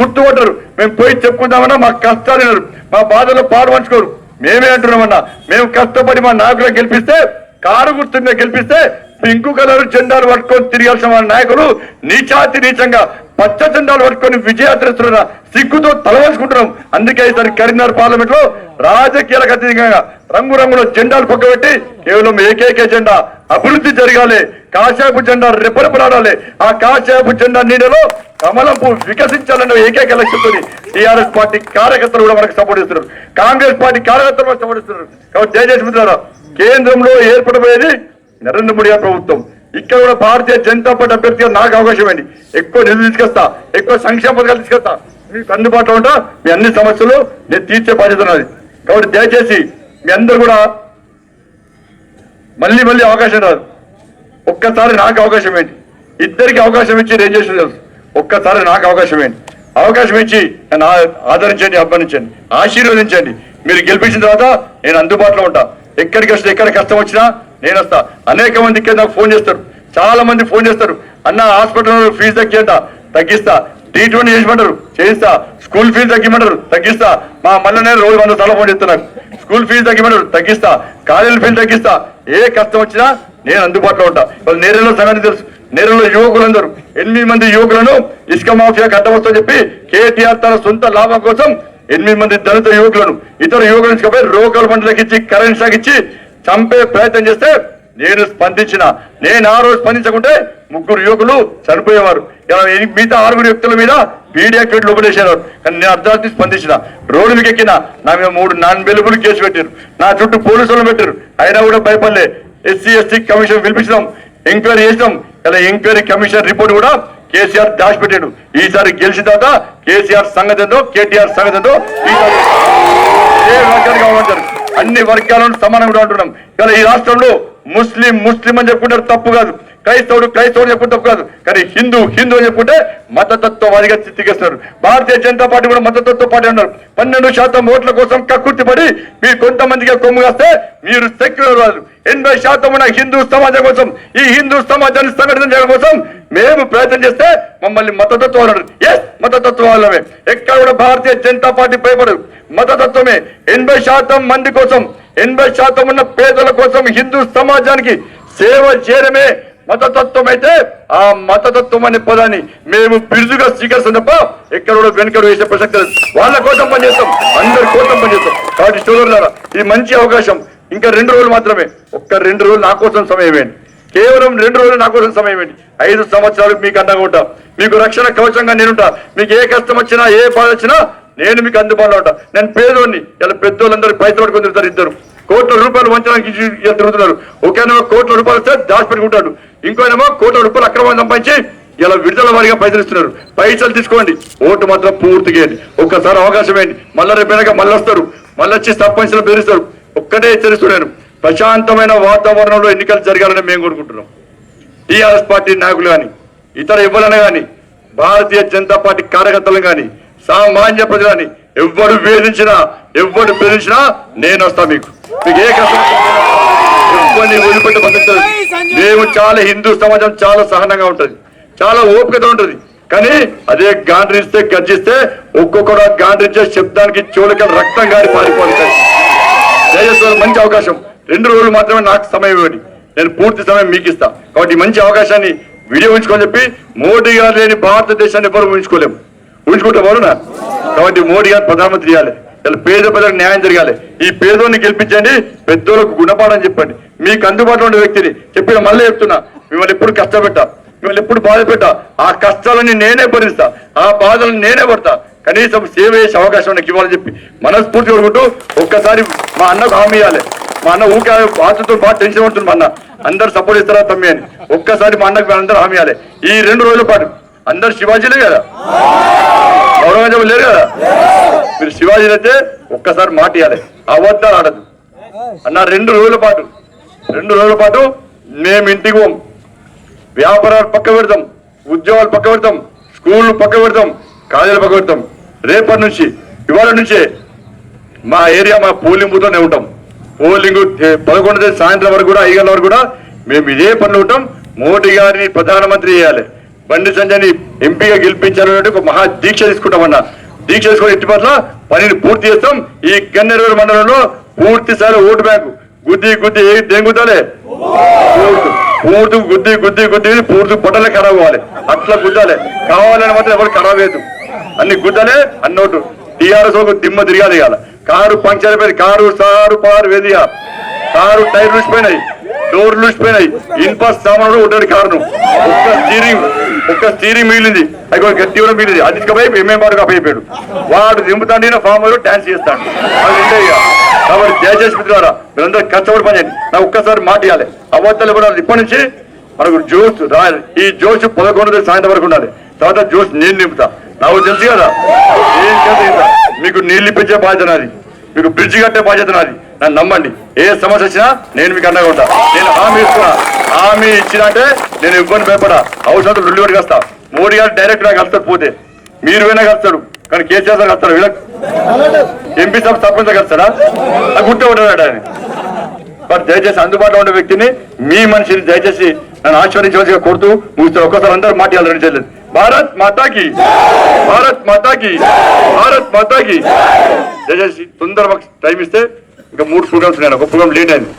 గుర్తుపట్టరు. మేము పోయి చెప్పుకుందామన్నా మా కష్టాలు వినరు. మా బాధలో పాడుపంచుకోరు మేమే అంటున్నామన్నా. మేము కష్టపడి మా నాయకులు గెలిపిస్తే కారు గుర్తు గెలిపిస్తే పింకు కలర్ జెండాలు పట్టుకొని తిరగాల్సిన వాళ్ళ నాయకులు నీచాతి నీచంగా పచ్చ జెండాలు పట్టుకొని విజయాత్రిస్తున్న సిగ్గుతో తలవంచుకుంటున్నాం. అందుకే ఈసారి కరీంనగర్ పార్లమెంట్లో రాజకీయాలకు అతీతంగా రంగురంగుల జెండాలు పక్కబెట్టి కేవలం ఏకైక జెండా అభివృద్ధి జరగాలి. కాశాపు జెండా రెప్పరెపలాడాలి ఆ కాశాపు జెండా నీడలో కమలం పువ్వు వికసించాలన్న ఏకైక లక్ష్యంతో టీఆర్ఎస్ పార్టీ కార్యకర్తలు కూడా మనకు సపోర్ట్ ఇస్తున్నారు కాంగ్రెస్ పార్టీ కార్యకర్తలు కూడా సపోర్ట్ ఇస్తున్నారు కాబట్టి దయచేసి మిత్రులారా కేంద్రంలో ఏర్పడబోయేది నరేంద్ర మోడీ ప్రభుత్వం. ఇక్కడ కూడా భారతీయ జనతా పార్టీ అభ్యర్థిగా నాకు అవకాశం అండి ఎక్కువ నిధులు తీసుకొస్తా ఎక్కువ సంక్షేమ పథకాలు తీసుకొస్తా. మీకు అందుబాటులో ఉంటా మీ అన్ని సమస్యలు నేను తీర్చే బాధ్యత ఉన్నది కాబట్టి దయచేసి మీ అందరూ కూడా మళ్ళీ మళ్ళీ అవకాశం రాదు. ఒక్కసారి నాకు అవకాశం ఏంటి? ఇద్దరికి అవకాశం ఇచ్చి నేను చేసిన ఒక్కసారి నాకు అవకాశం ఏంటి? అవకాశం ఇచ్చి నన్ను ఆ- ఆదరించండి అభిమానించండి ఆశీర్వదించండి. మీరు గెలిపించిన తర్వాత నేను అందుబాటులో ఉంటా. ఎక్కడికి వస్తే ఎక్కడ కష్టం వచ్చినా నేను వస్తా. అనేక మంది కింద నాకు ఫోన్ చేస్తారు. చాలా మంది ఫోన్ చేస్తారు. అన్న హాస్పిటల్ ఫీజు తగ్గియంట తగ్గిస్తా. ట్రీట్మెంట్ చేసిమంటారు చేయిస్తా. స్కూల్ ఫీజు తగ్గిమంటారు. తగ్గిస్తా. మా మళ్ళీ నేను రోజు వంద సార్లు ఫోన్ చేస్తున్నాను స్కూల్ ఫీజు తగ్గిమంటారు. తగ్గిస్తా. కాలేజీ ఫీజు తగ్గిస్తా. ఏ కష్టం వచ్చినా నేను అందుబాటులో ఉంటా. వాళ్ళు నేరేలో సంగతి తెలుసు. నేరేలో యువకులందరూ ఎనిమిది మంది యువకులను ఇసుక మాఫియా కట్టవచ్చని చెప్పి కేటీఆర్ తన సొంత లాభం కోసం ఎనిమిది మంది దళిత యువకులను ఇతర యువకులను రోగాలు రోకల్ బండ్లకి ఇచ్చి కరెంట్ షాక్ ఇచ్చి చంపే ప్రయత్నం చేస్తే నేను స్పందించిన నేను ఆ రోజు స్పందించకుంటే ముగ్గురు యువకులు చనిపోయేవారు. ఇలా మిగతా ఆరుగురు వ్యక్తుల మీద పీడియా కేట్లు ఉపదేశారు కానీ నేను అర్ధార్థి స్పందించిన రోడ్డు మీకు ఎక్కిన నా మీద మూడు నాన్ వెలుగులు కేసు పెట్టారు. నా చుట్టూ పోలీసులు పెట్టారు. అయినా కూడా భయపడలే. ఎస్సీ ఎస్టీ కమిషన్ పిలిపించడం ఎంక్వైరీ చేసినాం. ఇలా ఎంక్వైరీ కమిషన్ రిపోర్ట్ కూడా కేసీఆర్ దాచిపెట్టాడు ఈసారి గెలిచిన తర్వాత కేసీఆర్ సంగతి ఏందో కేటీఆర్ సంగతి ఏందో ఈసారి ఏ వర్గాలు కావాలంటారు అన్ని వర్గాలను సమానంగా అంటున్నాం ఇలా ఈ రాష్ట్రంలో ముస్లిం ముస్లిం అని చెప్పుకుంటారు తప్పు కాదు. క్రైస్తవుడు క్రైస్తవుడు చెప్పుకుంటే తప్పు కాదు. కానీ హిందూ హిందూ అని చెప్పుకుంటే మతతత్వవాదిగా చిత్తికేస్తున్నారు భారతీయ జనతా పార్టీ కూడా మతతత్వ పార్టీ అన్నారు పన్నెండు శాతం ఓట్ల కోసం కక్కుర్తిపడి మీరు కొంతమందిగా కొమ్ము కాస్తే మీరు సెక్యులర్ వాళ్ళు. ఎనభై శాతం ఉన్న హిందూ సమాజం కోసం ఈ హిందూ సమాజాన్ని సంఘటన చేయడం కోసం మేము ప్రయత్నం చేస్తే మమ్మల్ని మతతత్వాలు ఎస్ మతతత్వాలమే. ఎక్కడ కూడా భారతీయ జనతా పార్టీ భయపడదు. మతతత్వమే. ఎనభై శాతం మంది కోసం ఎనభై శాతం ఉన్న పేదల కోసం హిందూ సమాజానికి సేవ చేయడమే మతతత్వం అయితే ఆ మతతత్వం అనే పదాన్ని మేము బిరుదుగా స్వీకరిస్తాం తప్ప ఎక్కడ కూడా వెనుకడు వేసే ప్రసక్తి లేదు. వాళ్ళ కోసం పనిచేస్తాం అందరి కోసం పనిచేస్తాం. కాబట్టి సోదరులారా ఇది మంచి అవకాశం. ఇంకా రెండు రోజులు మాత్రమే. ఒక్క రెండు రోజులు నా కోసం సమయం ఏంటి కేవలం రెండు రోజులు నా కోసం సమయం ఏంటి ఐదు సంవత్సరాలు మీకు అండగా ఉంటా. మీకు రక్షణ కవచంగా నేనుంటా. మీకు ఏ కష్టం వచ్చినా ఏ బాధ వచ్చినా నేను మీకు అందుబాటులో ఉంటా. నేను పేదోడిని. ఇలా పెద్దోళ్ళందరూ పైసలు పట్టుకొని తిరుగుతారు ఇద్దరు. కోట్ల రూపాయలు వంచడానికి తిరుగుతున్నారు ఒకేనేమో కోట్ల రూపాయలు వస్తే దాచిపెట్టుకుంటాడు. ఇంకోనేమో కోట్ల రూపాయలు అక్రమంగా సంపాదించి ఇలా విడుదల వారిగా పైసలు ఇస్తున్నారు పైసలు తీసుకోండి. ఓటు మాత్రం పూర్తిగా ఏంటి ఒక్కసారి అవకాశం ఏంటి? మళ్ళీ రేపైనాక మళ్ళీ వస్తారు. మళ్ళీ వచ్చి సర్పంచ్లు బెదిరిస్తారు. ఒక్కటే హెచ్చరిస్తున్నాను ప్రశాంతమైన వాతావరణంలో ఎన్నికలు జరగాలని మేము కోరుకుంటున్నాం. టీఆర్ఎస్ పార్టీ నాయకులు కానీ ఇతర ఎవరైనా కానీ భారతీయ జనతా పార్టీ కార్యకర్తలు కానీ సామాన్య ప్రజలు కానీ ఎవ్వరు వేధించినా ఎవ్వరు బెదిరించినా నేను వస్తా మీకు. మీకు ఏ కష్టం ఎవరిని వదిలిపెట్టే పద్ధతి లేదు. మేము చాలా హిందూ సమాజం చాలా సహనంగా ఉంటది. చాలా ఓపికతో ఉంటది. కానీ అదే గాండ్రిస్తే గర్జిస్తే ఒక్కొక్కరు గాండ్రించే శబ్దానికి చోళక రక్తం గారి పారిపోతుంది దయచేసి మంచి అవకాశం. రెండు రోజులు మాత్రమే నాకు సమయం ఇవ్వండి. నేను పూర్తి సమయం మీకు ఇస్తా. కాబట్టి మంచి అవకాశాన్ని వీడియో ఉంచుకొని చెప్పి మోడీ గారు లేని భారతదేశాన్ని ఎవరు ఉంచుకోలేము ఉంచుకుంటే వరుణ కాబట్టి మోడీ గారు ప్రధానమంత్రి చేయాలి ఇలా పేద ప్రజలకు న్యాయం జరగాలి. ఈ పేదోని గెలిపించండి పెద్దోళ్ళకు గుణపాఠం చెప్పండి. మీకు అందుబాటులో ఉండే వ్యక్తిని చెప్పిన మళ్ళీ చెప్తున్నా మిమ్మల్ని ఎప్పుడు కష్టపెట్టా మిమ్మల్ని ఎప్పుడు బాధ పెట్టా ఆ కష్టాలని నేనే భరిస్తా ఆ బాధలను నేనే పడతా. కనీసం సేవ చేసే అవకాశం నాకు ఇవ్వాలని చెప్పి మనస్ఫూర్తి కోరుకుంటూ ఒక్కసారి మా అన్నకు హామీ ఇవ్వాలి. మా అన్న ఊకే బాధతో బాగా టెన్షన్ ఉంటుంది మా అన్న. అందరు సపోర్ట్ ఇస్తారా తమ్మి అని. ఒక్కసారి మా అన్నకు అందరూ హామీ ఇవ్వాలి. ఈ రెండు రోజుల పాటు అందరు శివాజీలే కదా? ఔరంగజేబు లేరు కదా? శివాజీ అయితే ఒక్కసారి మాట ఇవ్వాలి అబద్ధాలు ఆడదు అన్న రెండు రోజుల పాటు రెండు రోజుల పాటు మేము ఇంటికి పోం. వ్యాపారాలు పక్క పెడతాం ఉద్యోగాలు పక్క పెడతాం స్కూళ్ళు పక్క పెడతాం కాలేజీలు పక్క పెడతాం. రేపటి నుంచి ఇవాళ నుంచే మా ఏరియా మా పోలింగ్ బూత్లోనే ఉంటాం. పోలింగ్ పదకొండు తేదీ సాయంత్రం వరకు కూడా ఐదు గంటల వరకు కూడా మేము ఇదే పనులు ఉంటాం. మోడీ గారిని ప్రధానమంత్రి చేయాలి. బండి సంజయ్ని ఎంపీగా గెలిపించాలంటే ఒక మహా దీక్ష తీసుకుంటామన్నా. దీక్ష ఎట్టి పట్ల పనిని పూర్తి చేస్తాం. ఈ గన్నెరవేరు మండలంలో పూర్తి స్థాయిలో ఓటు బ్యాంకు. గుద్ది గుద్ది ఏ దేని పూర్తి. గుద్ది గుద్ది గుద్ది పూర్తి పొట్టలే ఖరాబ్ అవ్వాలి. అట్లా గుద్దాలే. కావాలని మాత్రం ఎవరు ఖరాబ్ అయ్యదు అన్ని గుద్దలే అన్నోటు టీఆర్ఎస్ ఒక దిమ్మ తిరగాలి ఇవాళ. కారు పంక్చర్ అయిపోయింది. కారు సారు పారు వేదిగా కారు టైర్ లూసిపోయినాయి డోర్ లూసిపోయినాయి ఇన్ప సామాన్లు ఉంటాడు కారును. ఒక్క స్టీరింగ్ ఒక్క స్టీరింగ్ మిగిలింది. అది కూడా గట్టి కూడా మిగిలింది అది అయిపోయాడు వాడు దింపుతాడు ఫామ్ డాన్స్ చేస్తాడు. అది కాబట్టి దయచేసి మిత్రులారా మీరందరూ కష్టపడి పని చేయండి. నాకు ఒక్కసారి మాట ఇవ్వాలి. అబద్ధాలు కూడా ఇప్పటి నుంచి మనకు జోష్ రాయాలి ఈ జోష్ పదకొండు సాయంత్రం వరకు ఉండాలి. తర్వాత జోష్ నేను నింపుతా. నాకు తెలుసు కదా నేను మీకు నీళ్ళు ఇప్పించే బాధ్యత నాది. మీకు బ్రిడ్జ్ కట్టే బాధ్యత నాది. నన్ను నమ్మండి. ఏ సమస్య వచ్చినా నేను మీకు అండగా ఉంటా. నేను హామీ ఇస్తున్నా. హామీ ఇచ్చినంటే నేను ఇబ్బంది భయపడా. అవసరం రుల్లి పట్టుకు వస్తా మోడీ గారు డైరెక్ట్ నాకు కలుస్తాడు పోతే. మీరు పోయినా కలుస్తాడు కానీ కేసీఆర్ గారు కలుస్తాడు వీళ్ళకి ఎంపీ సభ సర్పంచ్ కలుస్తాడా నాకు గుట్టే ఉంటాడు ఆయన. బట్ దయచేసి అందుబాటులో ఉండే వ్యక్తిని మీ మనిషిని దయచేసి నన్ను ఆశీర్వదించవలసిగా కోరుతూ ముగిస్తే ఒక్కసారి అందరూ మాట్లాడాలి రెండు చెల్లెలు భారత్ మాతాకి భారత్ మాతాకి భారత్ మాతాకి. దయచేసి తొందరగా టైం ఇస్తే ఇంకా మూడు ప్రోగ్రామ్స్ నేను ఒక ప్రోగ్రామ్ లేట్ అయింది.